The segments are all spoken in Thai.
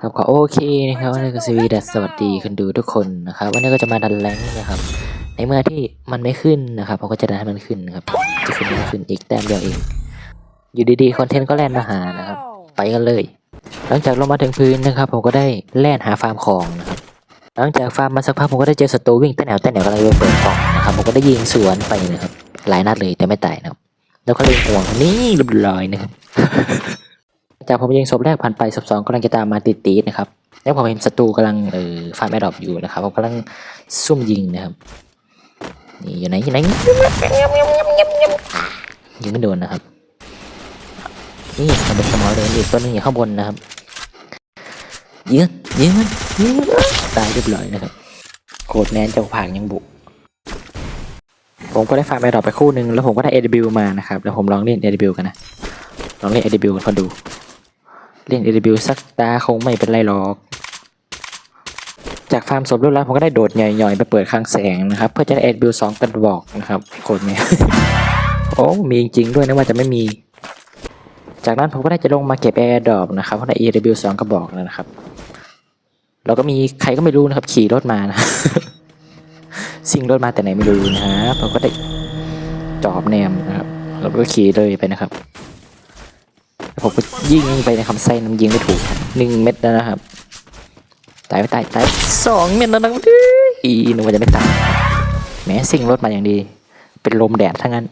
ครับก็โอเคนะครับวันนี้ก็สวีดัสสวัสดีคนดูทุกคนนะครับวันนี้ก็จะมาดันแรงนะครับ ในเมื่อที่มันไม่ขึ้นนะครับผมก็จะดันให้มันขึ้นนะครับจะขึ้นไม่ขึ้นอีกแต้มเดียวเอง อยู่ดีๆคอนเทนต์ก็แล่นมาหานะครับ ไปกันเลย หลังจากลงมาถึงพื้นนะครับ ผมก็ได้แล่นหาฟาร์มของนะครับ หลังจากฟาร์มมาสักพักผมก็ได้เจอศัตรูวิ่งเต้นแนวเต้นแนวกำลังจะเปิดกล่องนะครับผมก็ได้ยิงสวนไปนะครับ หลายนัดเลยแต่ไม่ตายนะครับ แล้วก็เล็งห่วงนี่เรียบร้อยนะครับ จากผมยิงศพแรกผ่านไปศพสองกำลังจะตามมาติดตีๆนะครับ แล้วผมเห็นศัตรูกำลังเอ่อฟาร์มแอดดอปอยู่นะครับผมกำลังซุ่มยิงนะครับนี่อยู่ไหนอยู่ไหนยิงไม่โดนนะครับ นี่มันเป็นสมอเลยอีกตัวนึงอยู่ข้างบนนะครับยิงยิงมันยิงตายเรียบร้อยนะครับโคตรแนนเจ้าผางยังบุกผมก็ได้ฟาร์มแอดดอปไปคู่หนึ่งแล้วผมก็ได้ AW มานะครับแล้วผมลองเล่น AW กันนะลองเล่น AW กันดู เล่น AW สักตาคงไม่เป็นไรหรอก จากฟาร์มศพเรียบร้อยผมก็ได้โดดหย่อยๆไปเปิดคลังแสงนะครับ เพื่อจะได้ AW สองกระบอกนะครับโคตรเนี่ยโอ้มีจริงๆด้วยนะว่าจะไม่มี จากนั้นผมก็ได้จะลงมาเก็บแอร์ดรอปนะครับเพราะได้ AW สองกระบอกแล้วนะครับแล้วก็มีใครก็ไม่รู้นะครับ ขี่รถมานะซิ่งรถมาแต่ไหนไม่รู้นะครับผมก็ได้จอบแนมนะครับแล้วก็ขี่เลยไปนะครับ ผมก็ยิงไปในคำไส้น้ำยิงไม่ถูกหนึ่งเม็ดแล้วนะครับตายไม่ตายตายสองเม็ดแล้วนะครับอีนึกว่าจะไม่ตายแหมซิ่งรถมาอย่างดี เป็นลมแดดทั้งนั้น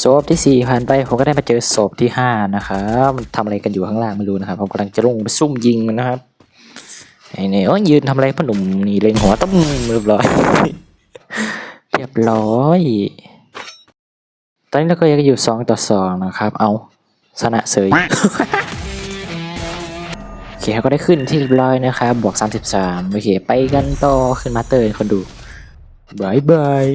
ศพที่สี่ผ่านไปผมก็ได้มาเจอศพที่ห้านะครับมันทำอะไรกันอยู่ข้างล่างไม่รู้นะครับผมกำลังจะลงไปซุ่มยิงมันนะครับไอ้เนี่ยโอ้ยยืนทำอะไรพ่อหนุ่มนี่เล็งหัวต้มเรียบร้อยเรียบร้อย ตอนนี้เราก็ยังอยู่สองต่อสองนะครับ เอาชนะเสยโอเคเขาก็ได้ขึ้นที่เรียบร้อยนะครับบวก 33 โอเค ไปกันต่อขึ้นมาเตอร์คนดูบายบาย